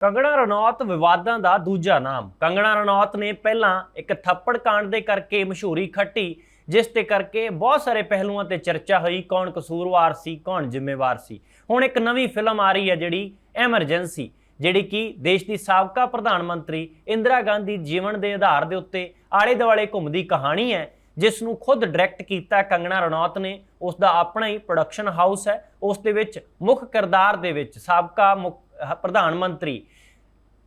ਕੰਗਣਾ ਰਣੌਤ ਵਿਵਾਦਾਂ ਦਾ ਦੂਜਾ ਨਾਮ। ਕੰਗਣਾ ਰਣੌਤ ਨੇ ਪਹਿਲਾਂ ਇੱਕ ਥੱਪੜ ਕਾਂਡ ਦੇ ਕਰਕੇ ਮਸ਼ਹੂਰੀ ਖੱਟੀ, ਜਿਸ ਤੇ ਕਰਕੇ ਬਹੁਤ ਸਾਰੇ ਪਹਿਲੂਆਂ ਤੇ ਚਰਚਾ ਹੋਈ, ਕੌਣ ਕਸੂਰਵਾਰ ਸੀ, ਕੌਣ ਜ਼ਿੰਮੇਵਾਰ ਸੀ। ਹੁਣ ਇੱਕ ਨਵੀਂ ਫਿਲਮ ਆ ਰਹੀ ਹੈ ਜਿਹੜੀ ਐਮਰਜੈਂਸੀ, ਜਿਹੜੀ ਕਿ ਦੇਸ਼ ਦੀ ਸਾਬਕਾ ਪ੍ਰਧਾਨ ਮੰਤਰੀ ਇੰਦਰਾ ਗਾਂਧੀ ਜੀਵਨ ਦੇ ਆਧਾਰ ਦੇ ਉੱਤੇ ਆਲੇ ਦੁਆਲੇ ਘੁੰਮਦੀ ਕਹਾਣੀ ਹੈ, ਜਿਸ ਨੂੰ ਖੁਦ ਡਾਇਰੈਕਟ ਕੀਤਾ ਕੰਗਣਾ ਰਣੌਤ ਨੇ। ਉਸ ਦਾ ਆਪਣਾ ਹੀ ਪ੍ਰੋਡਕਸ਼ਨ ਹਾਊਸ ਹੈ। ਉਸ ਦੇ ਵਿੱਚ ਮੁੱਖ ਕਿਰਦਾਰ ਦੇ ਵਿੱਚ ਸਾਬਕਾ ਮੁੱਖ- ਪ੍ਰਧਾਨ ਮੰਤਰੀ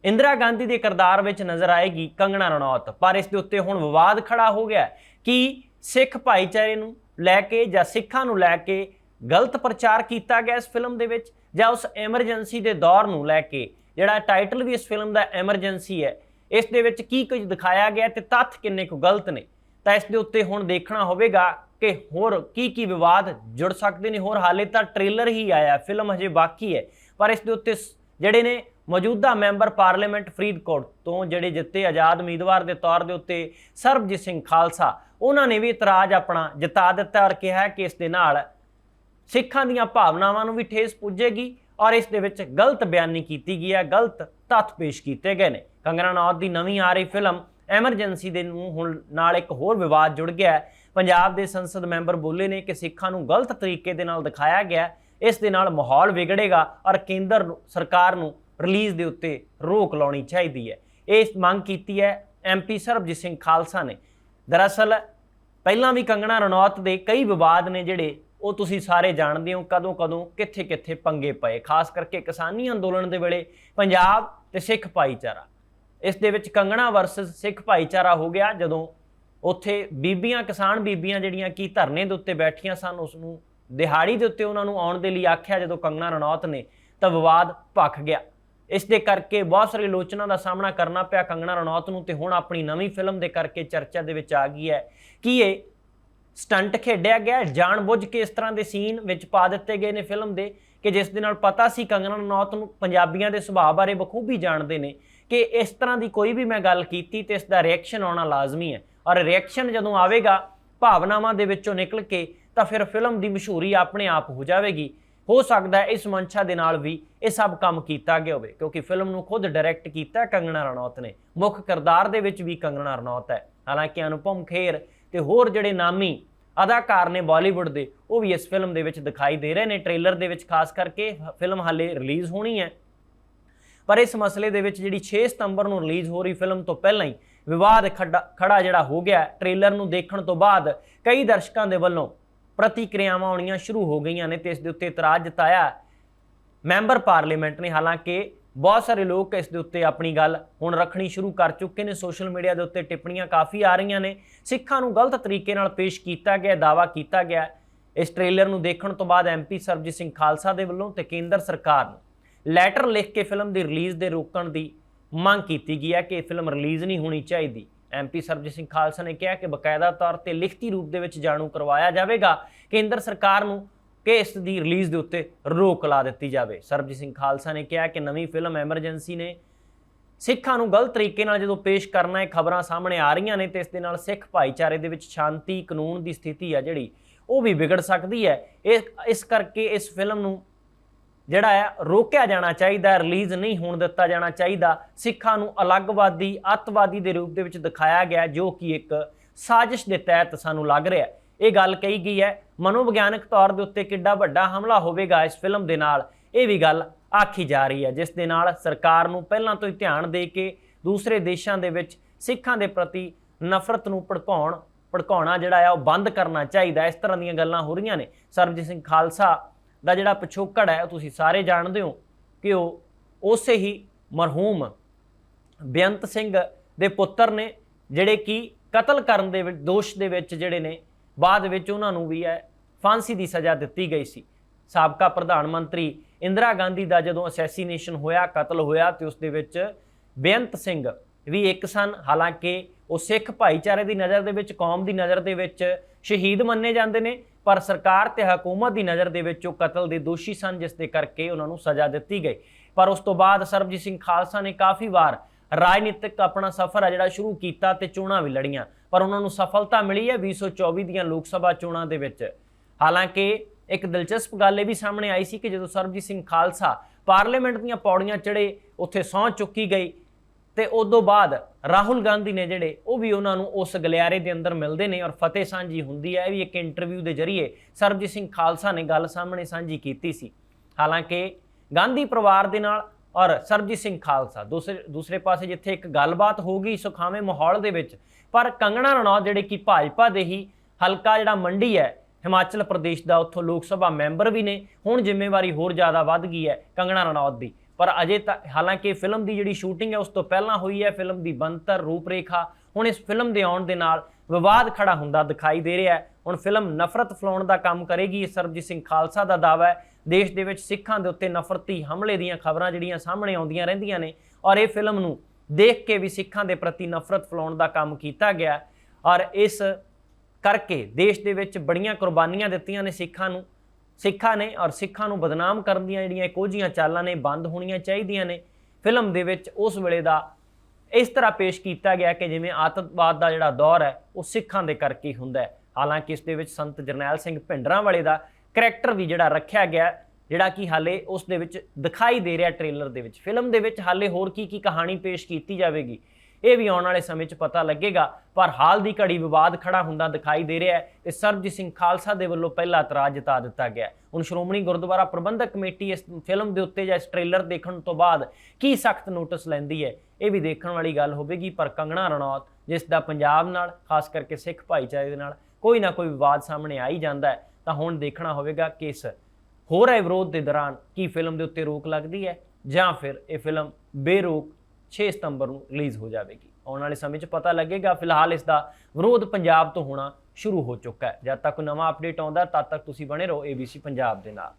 ਇੰਦਰਾ ਗਾਂਧੀ ਦੇ ਕਿਰਦਾਰ ਵਿੱਚ ਨਜ਼ਰ ਆਏਗੀ ਕੰਗਣਾ ਰਣੌਤ, ਪਰ ਇਸ ਦੇ ਉੱਤੇ ਹੁਣ ਵਿਵਾਦ ਖੜਾ ਹੋ ਗਿਆ ਕਿ ਸਿੱਖ ਭਾਈਚਾਰੇ ਨੂੰ ਲੈ ਕੇ ਜਾਂ ਸਿੱਖਾਂ ਨੂੰ ਲੈ ਕੇ ਗਲਤ ਪ੍ਰਚਾਰ ਕੀਤਾ ਗਿਆ ਇਸ ਫਿਲਮ ਦੇ ਵਿੱਚ ਜਾਂ ਉਸ ਐਮਰਜੈਂਸੀ ਦੇ ਦੌਰ ਨੂੰ ਲੈ ਕੇ, ਜਿਹੜਾ ਟਾਈਟਲ ਵੀ ਇਸ ਫਿਲਮ ਦਾ ਐਮਰਜੈਂਸੀ ਹੈ, ਇਸ ਦੇ ਵਿੱਚ ਕੀ ਕੁਝ ਦਿਖਾਇਆ ਗਿਆ ਤੇ ਤੱਥ ਕਿੰਨੇ ਕੁ ਗਲਤ ਨੇ? ਤਾਂ ਇਸ ਦੇ ਉੱਤੇ ਹੁਣ ਦੇਖਣਾ ਹੋਵੇਗਾ ਕਿ ਹੋਰ ਕੀ ਕੀ ਵਿਵਾਦ ਜੁੜ ਸਕਦੇ ਨੇ। ਹੋਰ ਹਾਲੇ ਤਾਂ ਟ੍ਰੇਲਰ ਹੀ ਆਇਆ, ਫਿਲਮ ਹਜੇ ਬਾਕੀ ਹੈ, ਪਰ ਇਸ ਦੇ ਉੱਤੇ ਸ- ਜਿਹੜੇ ਨੇ ਮੌਜੂਦਾ ਮੈਂਬਰ ਪਾਰਲੀਮੈਂਟ ਫਰੀਦਕੋਟ ਤੋਂ, ਜਿਹੜੇ ਜਿੱਤੇ ਆਜ਼ਾਦ ਉਮੀਦਵਾਰ ਦੇ ਤੌਰ ਦੇ ਉੱਤੇ ਸਰਬਜੀਤ ਸਿੰਘ ਖਾਲਸਾ, ਉਹਨਾਂ ਨੇ ਵੀ ਇਤਰਾਜ਼ ਆਪਣਾ ਜਤਾ ਦਿੱਤਾ ਔਰ ਕਿਹਾ ਕਿ ਇਸ ਦੇ ਨਾਲ ਸਿੱਖਾਂ ਦੀਆਂ ਭਾਵਨਾਵਾਂ ਨੂੰ ਵੀ ਠੇਸ ਪੁੱਜੇਗੀ ਔਰ ਇਸ ਦੇ ਵਿੱਚ ਗਲਤ ਬਿਆਨੀ ਕੀਤੀ ਗਈ ਹੈ, ਗਲਤ ਤੱਥ ਪੇਸ਼ ਕੀਤੇ ਗਏ ਨੇ। ਕੰਗਨਾ ਰਣੌਤ ਦੀ ਨਵੀਂ ਆ ਰਹੀ ਫਿਲਮ ਐਮਰਜੈਂਸੀ ਦੇ ਨੂੰ ਹੁਣ ਨਾਲ ਇੱਕ ਹੋਰ ਵਿਵਾਦ ਜੁੜ ਗਿਆ ਹੈ। ਪੰਜਾਬ ਦੇ ਸੰਸਦ ਮੈਂਬਰ ਬੋਲੇ ਨੇ ਕਿ ਸਿੱਖਾਂ ਨੂੰ ਗਲਤ ਤਰੀਕੇ ਦੇ ਨਾਲ ਦਿਖਾਇਆ ਗਿਆ ਇਸ ਦੇ ਨਾਲ ਮਾਹੌਲ ਵਿਗੜੇਗਾ ਔਰ ਕੇਂਦਰ ਨੂੰ- ਸਰਕਾਰ ਨੂੰ ਰਿਲੀਜ਼ ਦੇ ਉੱਤੇ ਰੋਕ ਲਾਉਣੀ ਚਾਹੀਦੀ ਹੈ। ਇਹ ਮੰਗ ਕੀਤੀ ਹੈ ਐਮਪੀ ਸਰਬਜੀਤ ਸਿੰਘ ਖਾਲਸਾ ਨੇ। ਦਰਅਸਲ ਪਹਿਲਾਂ ਵੀ ਕੰਗਣਾ ਰਣੌਤ ਦੇ ਕਈ ਵਿਵਾਦ ਨੇ ਜਿਹੜੇ ਉਹ ਤੁਸੀਂ ਸਾਰੇ ਜਾਣਦੇ ਹੋ, ਕਦੋਂ ਕਦੋਂ ਕਿੱਥੇ ਕਿੱਥੇ ਪੰਗੇ ਪਏ, ਖਾਸ ਕਰਕੇ ਕਿਸਾਨੀ ਅੰਦੋਲਨ ਦੇ ਵੇਲੇ ਪੰਜਾਬ ਤੇ ਸਿੱਖ ਭਾਈਚਾਰਾ। ਇਸ ਦੇ ਵਿੱਚ ਕੰਗਣਾ ਵਰਸਸ ਸਿੱਖ ਭਾਈਚਾਰਾ ਹੋ ਗਿਆ, ਜਦੋਂ ਉੱਥੇ ਬੀਬੀਆਂ, ਕਿਸਾਨ ਬੀਬੀਆਂ ਜਿਹੜੀਆਂ ਕੀ ਧਰਨੇ ਦੇ ਉੱਤੇ ਬੈਠੀਆਂ ਸਨ ਉਸ ਨੂੰ ਦਿਹਾੜੀ ਦੇ ਉੱਤੇ ਉਹਨਾਂ ਨੂੰ ਆਉਣ ਦੇ ਲਈ ਆਖਿਆ ਜਦੋਂ ਕੰਗਣਾ ਰਣੌਤ ਨੇ ਤਾਂ ਵਿਵਾਦ ਭਖ ਗਿਆ। ਇਸ ਦੇ ਕਰਕੇ ਬਹੁਤ ਸਾਰੇ ਆਲੋਚਨਾ ਦਾ ਸਾਹਮਣਾ ਕਰਨਾ ਪਿਆ ਕੰਗਣਾ ਰਣੌਤ ਨੂੰ ਤੇ ਹੁਣ ਆਪਣੀ ਨਵੀਂ ਫਿਲਮ ਦੇ ਕਰਕੇ ਚਰਚਾ ਦੇ ਵਿੱਚ ਆ ਗਈ ਹੈ ਕਿ ਇਹ ਸਟੰਟ ਖੇਡਿਆ ਗਿਆ ਹੈ, ਜਾਣਬੁੱਝ ਕੇ ਇਸ ਤਰ੍ਹਾਂ ਦੇ ਸੀਨ ਵਿੱਚ ਪਾ ਦਿੱਤੇ ਗਏ ਨੇ ਫਿਲਮ ਦੇ ਕਿ ਜਿਸ ਦੇ ਨਾਲ ਪਤਾ ਸੀ ਕੰਗਨਾ ਰਣੌਤ ਨੂੰ ਪੰਜਾਬੀਆਂ ਦੇ ਸੁਭਾਅ ਬਾਰੇ ਬਖੂਬੀ ਜਾਣਦੇ ਨੇ ਕਿ ਇਸ ਤਰ੍ਹਾਂ ਦੀ ਕੋਈ ਵੀ ਮੈਂ ਗੱਲ ਕੀਤੀ ਤੇ ਇਸ ਦਾ ਰਿਐਕਸ਼ਨ ਆਉਣਾ ਲਾਜ਼ਮੀ ਹੈ। ਔਰ ਰਿਐਕਸ਼ਨ ਜਦੋਂ ਆਵੇਗਾ ਭਾਵਨਾਵਾਂ ਦੇ ਵਿੱਚੋਂ ਨਿਕਲ ਕੇ ਤਾਂ ਫਿਰ ਫਿਲਮ ਦੀ ਮਸ਼ਹੂਰੀ ਆਪਣੇ ਆਪ ਹੋ ਜਾਵੇਗੀ। ਹੋ ਸਕਦਾ ਹੈ ਇਸ ਮਨਸ਼ਾ ਦੇ ਨਾਲ ਵੀ ਇਹ ਸਭ ਕੰਮ ਕੀਤਾ ਗਿਆ ਹੋਵੇ, ਕਿਉਂਕਿ ਫਿਲਮ ਨੂੰ ਖੁਦ ਡਾਇਰੈਕਟ ਕੀਤਾ ਕੰਗਣਾ ਰਣੌਤ ਨੇ। ਮੁੱਖ ਕਿਰਦਾਰ ਦੇ ਵਿੱਚ ਵੀ ਕੰਗਣਾ ਰਣੌਤ ਹੈ। ਹਾਲਾਂਕਿ ਅਨੁਪਮ ਖੇਰ ਤੇ ਹੋਰ ਜਿਹੜੇ ਨਾਮੀ ਅਦਾਕਾਰ ਨੇ ਬਾਲੀਵੁੱਡ ਦੇ, ਉਹ ਵੀ ਇਸ ਫਿਲਮ ਦੇ ਵਿੱਚ ਦਿਖਾਈ ਦੇ ਰਹੇ ਨੇ। ਟ੍ਰੇਲਰ ਦੇ ਵਿੱਚ ਖਾਸ ਕਰਕੇ ਫਿਲਮ ਹਾਲੇ ਰਿਲੀਜ਼ ਹੋਣੀ ਹੈ। ਪਰ ਇਸ ਮਸਲੇ ਦੇ ਵਿੱਚ ਜਿਹੜੀ 6 ਸਤੰਬਰ ਨੂੰ ਰਿਲੀਜ਼ ਹੋ ਰਹੀ ਫਿਲਮ ਤੋਂ ਪਹਿਲਾਂ ਹੀ ਵਿਵਾਦ ਖੜਾ- ਖੜਾ ਜਿਹੜਾ ਹੋ ਗਿਆ। ਟ੍ਰੇਲਰ ਨੂੰ ਦੇਖਣ ਤੋਂ ਬਾਅਦ ਕਈ ਦਰਸ਼ਕਾਂ ਦੇ ਵੱਲੋਂ ਪ੍ਰਤੀਕਿਰਿਆਵਾਂ ਆਉਣੀਆਂ ਸ਼ੁਰੂ ਹੋ ਗਈਆਂ ਨੇ ਤੇ ਇਸ ਦੇ ਉੱਤੇ ਇਤਰਾਜ਼ ਜਤਾਇਆ ਮੈਂਬਰ ਪਾਰਲੀਮੈਂਟ ਨੇ। ਹਾਲਾਂਕਿ ਬਹੁਤ ਸਾਰੇ ਲੋਕ ਇਸ ਦੇ ਉੱਤੇ ਆਪਣੀ ਗੱਲ ਹੁਣ ਰੱਖਣੀ ਸ਼ੁਰੂ ਕਰ ਚੁੱਕੇ ਨੇ। ਸੋਸ਼ਲ ਮੀਡੀਆ ਦੇ ਉੱਤੇ ਟਿੱਪਣੀਆਂ ਕਾਫੀ ਆ ਰਹੀਆਂ ਨੇ। ਸਿੱਖਾਂ ਨੂੰ ਗਲਤ ਤਰੀਕੇ ਨਾਲ ਪੇਸ਼ ਕੀਤਾ ਗਿਆ ਦਾਵਾ ਕੀਤਾ ਗਿਆ। ਇਸ ਟ੍ਰੇਲਰ ਨੂੰ ਦੇਖਣ ਤੋਂ ਬਾਅਦ ਐਮਪੀ ਸਰਬਜੀਤ ਸਿੰਘ ਖਾਲਸਾ ਦੇ ਵੱਲੋਂ ਤੇ ਕੇਂਦਰ ਸਰਕਾਰ ਨੂੰ ਲੈਟਰ ਲਿਖ ਕੇ ਫਿਲਮ ਦੀ ਰਿਲੀਜ਼ ਦੇ ਰੋਕਣ ਦੀ ਮੰਗ ਕੀਤੀ ਗਈ ਹੈ ਕਿ ਇਹ ਫਿਲਮ ਰਿਲੀਜ਼ ਨਹੀਂ ਹੋਣੀ ਚਾਹੀਦੀ। ਐਮਪੀ ਸਰਬਜੀਤ ਸਿੰਘ ਖਾਲਸਾ ਨੇ ਕਿਹਾ ਕਿ ਬਕਾਇਦਾ ਤੌਰ ਤੇ ਲਿਖਤੀ ਰੂਪ ਦੇ ਵਿੱਚ ਜਾਣੂ ਕਰਵਾਇਆ ਜਾਵੇਗਾ ਕੇਂਦਰ ਸਰਕਾਰ ਨੂੰ ਕਿ ਇਸ ਦੀ ਰਿਲੀਜ਼ ਦੇ ਉੱਤੇ ਰੋਕ ਲਾ ਦਿੱਤੀ ਜਾਵੇ। ਸਰਬਜੀਤ ਸਿੰਘ ਖਾਲਸਾ ਨੇ ਕਿਹਾ ਕਿ ਨਵੀਂ ਫਿਲਮ ਐਮਰਜੈਂਸੀ ਨੇ ਸਿੱਖਾਂ ਨੂੰ ਗਲਤ ਤਰੀਕੇ ਨਾਲ ਜਦੋਂ ਪੇਸ਼ ਕਰਨਾ ਇਹ ਖਬਰਾਂ ਸਾਹਮਣੇ ਆ ਰਹੀਆਂ ਨੇ ਤੇ ਇਸ ਦੇ ਨਾਲ ਸਿੱਖ ਭਾਈਚਾਰੇ ਦੇ ਵਿੱਚ ਸ਼ਾਂਤੀ ਕਾਨੂੰਨ ਦੀ ਸਥਿਤੀ ਆ ਜਿਹੜੀ, ਉਹ ਵੀ ਵਿਗੜ ਸਕਦੀ ਹੈ। ਇਹ, ਇਸ ਕਰਕੇ ਇਸ ਫਿਲਮ ਨੂੰ ਜਿਹੜਾ ਆ ਰੋਕਿਆ ਜਾਣਾ ਚਾਹੀਦਾ ਰਿਲੀਜ਼ ਨਹੀਂ ਹੋਣ ਦਿੱਤਾ ਜਾਣਾ ਚਾਹੀਦਾ। ਸਿੱਖਾਂ ਨੂੰ ਅਲੱਗਵਾਦੀ, ਅੱਤਵਾਦੀ ਦੇ ਰੂਪ ਦੇ ਵਿੱਚ ਦਿਖਾਇਆ ਗਿਆ ਜੋ ਕਿ ਇੱਕ ਸਾਜ਼ਿਸ਼ ਦੇ ਤਹਿਤ ਸਾਨੂੰ ਲੱਗ ਰਿਹਾ ਇਹ ਗੱਲ ਕਹੀ ਗਈ ਹੈ, ਮਨੋਵਿਗਿਆਨਕ ਤੌਰ ਦੇ ਉੱਤੇ ਕਿੱਡਾ ਵੱਡਾ ਹਮਲਾ ਹੋਵੇਗਾ ਇਸ ਫਿਲਮ ਦੇ ਨਾਲ। ਇਹ ਵੀ ਗੱਲ ਆਖੀ ਜਾ ਰਹੀ ਹੈ, ਜਿਸ ਦੇ ਨਾਲ ਸਰਕਾਰ ਨੂੰ ਪਹਿਲਾਂ ਤੋਂ ਹੀ ਧਿਆਨ ਦੇ ਕੇ ਦੂਸਰੇ ਦੇਸ਼ਾਂ ਦੇ ਵਿੱਚ ਸਿੱਖਾਂ ਦੇ ਪ੍ਰਤੀ ਨਫ਼ਰਤ ਨੂੰ ਭੜਕਾਉਣ, ਭੜਕਾਉਣਾ ਜਿਹੜਾ ਆ ਉਹ ਬੰਦ ਕਰਨਾ ਚਾਹੀਦਾ ਇਸ ਤਰ੍ਹਾਂ ਦੀਆਂ ਗੱਲਾਂ ਹੋ ਰਹੀਆਂ ਨੇ। ਸਰਬਜੀਤ ਸਿੰਘ ਖਾਲਸਾ ਦਾ ਜਿਹੜਾ ਪਿਛੋਕੜ ਹੈ, ਉਹ ਤੁਸੀਂ ਸਾਰੇ ਜਾਣਦੇ ਹੋ ਕਿ ਉਹ ਉਸੇ ਹੀ ਮਰਹੂਮ ਬੇਅੰਤ ਸਿੰਘ ਦੇ ਪੁੱਤਰ ਨੇ, ਜਿਹੜੇ ਕਿ ਕਤਲ ਕਰਨ ਦੇ ਵਿੱਚ, ਦੋਸ਼ ਦੇ ਵਿੱਚ ਜਿਹੜੇ ਨੇ, ਬਾਅਦ ਵਿੱਚ ਉਹਨਾਂ ਨੂੰ ਵੀ ਹੈ ਫਾਂਸੀ ਦੀ ਸਜ਼ਾ ਦਿੱਤੀ ਗਈ ਸੀ। ਸਾਬਕਾ ਪ੍ਰਧਾਨ ਮੰਤਰੀ ਇੰਦਰਾ ਗਾਂਧੀ ਦਾ ਜਦੋਂ ਅਸੈਸੀਨੇਸ਼ਨ ਹੋਇਆ, ਕਤਲ ਹੋਇਆ ਤੇ ਉਸ ਦੇ ਵਿੱਚ ਬੇਅੰਤ ਸਿੰਘ ਵੀ ਇੱਕ ਸਨ। ਹਾਲਾਂਕਿ ਉਹ ਸਿੱਖ ਭਾਈਚਾਰੇ ਦੀ ਨਜ਼ਰ ਦੇ ਵਿੱਚ, ਕੌਮ ਦੀ ਨਜ਼ਰ ਦੇ ਵਿੱਚ ਸ਼ਹੀਦ ਮੰਨੇ ਜਾਂਦੇ ਨੇ। ਪਰ ਸਰਕਾਰ ਤੇ ਹਕੂਮਤ ਦੀ ਨਜ਼ਰ ਦੇ ਵਿੱਚ ਉਹ ਕਤਲ ਦੇ ਦੋਸ਼ੀ ਸਨ, ਜਿਸ ਦੇ ਕਰਕੇ ਉਹਨਾਂ ਨੂੰ ਸਜ਼ਾ ਦਿੱਤੀ ਗਈ। ਪਰ ਉਸ ਤੋਂ ਬਾਅਦ ਸਰਬਜੀਤ ਸਿੰਘ ਖਾਲਸਾ ਨੇ ਕਾਫੀ ਵਾਰ ਰਾਜਨੀਤਿਕ ਆਪਣਾ ਸਫ਼ਰ ਆ ਜਿਹੜਾ ਸ਼ੁਰੂ ਕੀਤਾ ਤੇ ਚੋਣਾਂ ਵੀ ਲੜੀਆਂ। ਪਰ ਉਹਨਾਂ ਨੂੰ ਸਫਲਤਾ ਮਿਲੀ ਹੈ 2024 ਦੀਆਂ ਲੋਕ ਸਭਾ ਚੋਣਾਂ ਦੇ ਵਿੱਚ। ਹਾਲਾਂਕਿ ਇੱਕ ਦਿਲਚਸਪ ਗੱਲ ਇਹ ਵੀ ਸਾਹਮਣੇ ਆਈ ਸੀ ਕਿ ਜਦੋਂ ਸਰਬਜੀਤ ਸਿੰਘ ਖਾਲਸਾ ਪਾਰਲੀਮੈਂਟ ਦੀਆਂ ਪੌੜੀਆਂ ਚੜੇ ਉੱਥੇ ਸਹੁੰ ਚੁੱਕੀ ਗਈ। ਤੇ ਤੋਂ ਬਾਅਦ ਰਾਹੁਲ ਗਾਂਧੀ ਨੇ ਜਿਹੜੇ, ਉਹ ਵੀ ਉਹਨਾਂ ਨੂੰ ਉਸ ਗਲਿਆਰੇ ਦੇ ਅੰਦਰ ਮਿਲਦੇ ਨੇ ਔਰ ਫਤਿਹ ਸਾਂਝੀ ਹੁੰਦੀ ਹੈ। ਇਹ ਵੀ ਇੱਕ ਇੰਟਰਵਿਊ ਦੇ ਜ਼ਰੀਏ ਸਰਬਜੀਤ ਸਿੰਘ ਖਾਲਸਾ ਨੇ ਗੱਲ ਸਾਹਮਣੇ ਸਾਂਝੀ ਕੀਤੀ ਸੀ। ਹਾਲਾਂਕਿ ਗਾਂਧੀ ਪਰਿਵਾਰ ਦੇ ਨਾਲ ਔਰ ਸਰਬਜੀਤ ਸਿੰਘ ਖਾਲਸਾ ਦੂਸਰੇ ਦੂਸਰੇ ਪਾਸੇ ਜਿੱਥੇ ਇੱਕ ਗੱਲਬਾਤ ਹੋ ਗਈ ਸੁਖਾਵੇਂ ਮਾਹੌਲ ਦੇ ਵਿੱਚ, ਪਰ ਕੰਗਣਾ ਰਣੌਤ ਜਿਹੜੇ ਕਿ ਭਾਜਪਾ ਦੇ ਹੀ ਹਲਕਾ ਜਿਹੜਾ ਮੰਡੀ ਹੈ, ਹਿਮਾਚਲ ਪ੍ਰਦੇਸ਼ ਦਾ ਉੱਥੋਂ ਲੋਕ ਸਭਾ ਮੈਂਬਰ ਵੀ ਨੇ, ਹੁਣ ਜ਼ਿੰਮੇਵਾਰੀ ਹੋਰ ਜ਼ਿਆਦਾ ਵੱਧ ਗਈ ਹੈ ਕੰਗਣਾ ਰਣੌਤ ਦੀ। ਪਰ ਅਜੇ ਤੱਕ ਹਾਲਾਂਕਿ ਫਿਲਮ ਦੀ ਜਿਹੜੀ ਸ਼ੂਟਿੰਗ ਹੈ ਉਸ ਤੋਂ ਪਹਿਲਾਂ ਹੋਈ ਹੈ, ਫਿਲਮ ਦੀ ਬਣਤਰ, ਰੂਪਰੇਖਾ। ਹੁਣ ਇਸ ਫਿਲਮ ਦੇ ਆਉਣ ਦੇ ਨਾਲ ਵਿਵਾਦ ਖੜਾ ਹੁੰਦਾ ਦਿਖਾਈ ਦੇ ਰਿਹਾ ਹੈ। ਹੁਣ ਫਿਲਮ ਨਫ਼ਰਤ ਫਲਾਉਣ ਦਾ ਕੰਮ ਕਰੇਗੀ, ਇਹ ਸਰਬਜੀਤ ਸਿੰਘ ਖਾਲਸਾ ਦਾ ਦਾਅਵਾ ਹੈ। ਦੇਸ਼ ਦੇ ਵਿੱਚ ਸਿੱਖਾਂ ਦੇ ਉੱਤੇ ਨਫ਼ਰਤੀ ਹਮਲੇ ਦੀਆਂ ਖਬਰਾਂ ਜਿਹੜੀਆਂ ਸਾਹਮਣੇ ਆਉਂਦੀਆਂ ਰਹਿੰਦੀਆਂ ਨੇ ਔਰ ਇਹ ਫਿਲਮ ਨੂੰ ਦੇਖ ਕੇ ਵੀ ਸਿੱਖਾਂ ਦੇ ਪ੍ਰਤੀ ਨਫ਼ਰਤ ਫਲਾਉਣ ਦਾ ਕੰਮ ਕੀਤਾ ਗਿਆ ਔਰ ਇਸ ਕਰਕੇ ਦੇਸ਼ ਦੇ ਵਿੱਚ ਬੜੀਆਂ ਕੁਰਬਾਨੀਆਂ ਦਿੱਤੀਆਂ ਨੇ ਸਿੱਖਾਂ ਨੂੰ। ਸਿੱਖਾਂ ਨੇ ਔਰ ਸਿੱਖਾਂ ਨੂੰ ਬਦਨਾਮ ਕਰਨ ਦੀਆਂ ਜਿਹੜੀਆਂ ਕੋਝੀਆਂ ਚਾਲਾਂ ਨੇ, ਬੰਦ ਹੋਣੀਆਂ ਚਾਹੀਦੀਆਂ ਨੇ, ਫਿਲਮ ਦੇ ਵਿੱਚ ਉਸ ਵੇਲੇ ਦਾ ਇਸ ਤਰ੍ਹਾਂ ਪੇਸ਼ ਕੀਤਾ ਗਿਆ ਕਿ ਜਿਵੇਂ ਆਤੰਕਵਾਦ ਦਾ ਜਿਹੜਾ ਦੌਰ ਹੈ, ਉਹ ਸਿੱਖਾਂ ਦੇ ਕਰਕੇ ਹੁੰਦਾ ਹੈ। ਹਾਲਾਂਕਿ ਇਸ ਦੇ ਵਿੱਚ ਸੰਤ ਜਰਨੈਲ ਸਿੰਘ ਭਿੰਡਰਾਂ ਵਾਲੇ ਦਾ ਕਰੈਕਟਰ ਵੀ ਜਿਹੜਾ ਰੱਖਿਆ ਗਿਆ, ਜਿਹੜਾ ਕਿ ਹਾਲੇ ਉਸ ਦੇ ਵਿੱਚ ਦਿਖਾਈ ਦੇ ਰਿਹਾ ਟ੍ਰੇਲਰ ਦੇ ਵਿੱਚ। ਫਿਲਮ ਦੇ ਵਿੱਚ ਹਾਲੇ ਹੋਰ ਕੀ ਕੀ ਕਹਾਣੀ ਪੇਸ਼ ਕੀਤੀ ਜਾਵੇਗੀ? ਇਹ ਵੀ ਆਉਣ ਵਾਲੇ ਸਮੇਂ 'ਚ ਪਤਾ ਲੱਗੇਗਾ। ਪਰ ਹਾਲ ਦੀ ਘੜੀ ਵਿਵਾਦ ਖੜਾ ਹੁੰਦਾ ਦਿਖਾਈ ਦੇ ਰਿਹਾ ਹੈ ਤੇ ਸਰਬਜੀਤ ਸਿੰਘ ਖਾਲਸਾ ਦੇ ਵੱਲੋਂ ਪਹਿਲਾ ਇਤਰਾਜ਼ ਜਤਾ ਦਿੱਤਾ ਗਿਆ ਹੁਣ ਸ਼੍ਰੋਮਣੀ ਗੁਰਦੁਆਰਾ ਪ੍ਰਬੰਧਕ ਕਮੇਟੀ ਇਸ ਫਿਲਮ ਦੇ ਉੱਤੇ ਜਾਂ ਇਸ ਟ੍ਰੇਲਰ ਦੇਖਣ ਤੋਂ ਬਾਅਦ ਕੀ ਸਖਤ ਨੋਟਿਸ ਲੈਂਦੀ ਹੈ, ਇਹ ਵੀ ਦੇਖਣ ਵਾਲੀ ਗੱਲ ਹੋਵੇਗੀ। ਪਰ ਕੰਗਣਾ ਰਣੌਤ, ਜਿਸ ਦਾ ਪੰਜਾਬ ਨਾਲ, ਖਾਸ ਕਰਕੇ ਸਿੱਖ ਭਾਈਚਾਰੇ ਦੇ ਨਾਲ ਕੋਈ ਨਾ ਕੋਈ ਵਿਵਾਦ ਸਾਹਮਣੇ ਆ ਹੀ ਜਾਂਦਾ ਹੈ, ਤਾਂ ਹੁਣ ਦੇਖਣਾ ਹੋਵੇਗਾ ਕਿ ਇਸ ਹੋ ਰਹੇ ਵਿਰੋਧ ਦੇ ਦੌਰਾਨ ਕੀ ਫਿਲਮ ਦੇ ਉੱਤੇ ਰੋਕ ਲੱਗਦੀ ਹੈ ਜਾਂ ਫਿਰ ਇਹ ਫਿਲਮ ਬੇਰੋਕ 6 ਸਤੰਬਰ ਨੂੰ ਰਿਲੀਜ਼ ਹੋ ਜਾਵੇਗੀ। ਆਉਣ ਵਾਲੇ ਸਮੇਂ 'ਚ ਪਤਾ ਲੱਗੇਗਾ, ਫਿਲਹਾਲ ਇਸ ਦਾ ਵਿਰੋਧ ਪੰਜਾਬ ਤੋਂ ਹੋਣਾ ਸ਼ੁਰੂ ਹੋ ਚੁੱਕਾ ਹੈ। ਜਦ ਤੱਕ ਨਵਾਂ ਅਪਡੇਟ ਆਉਂਦਾ, ਤਦ ਤੱਕ ਤੁਸੀਂ ਬਣੇ ਰਹੋ ABC ਪੰਜਾਬ ਦੇ ਨਾਲ।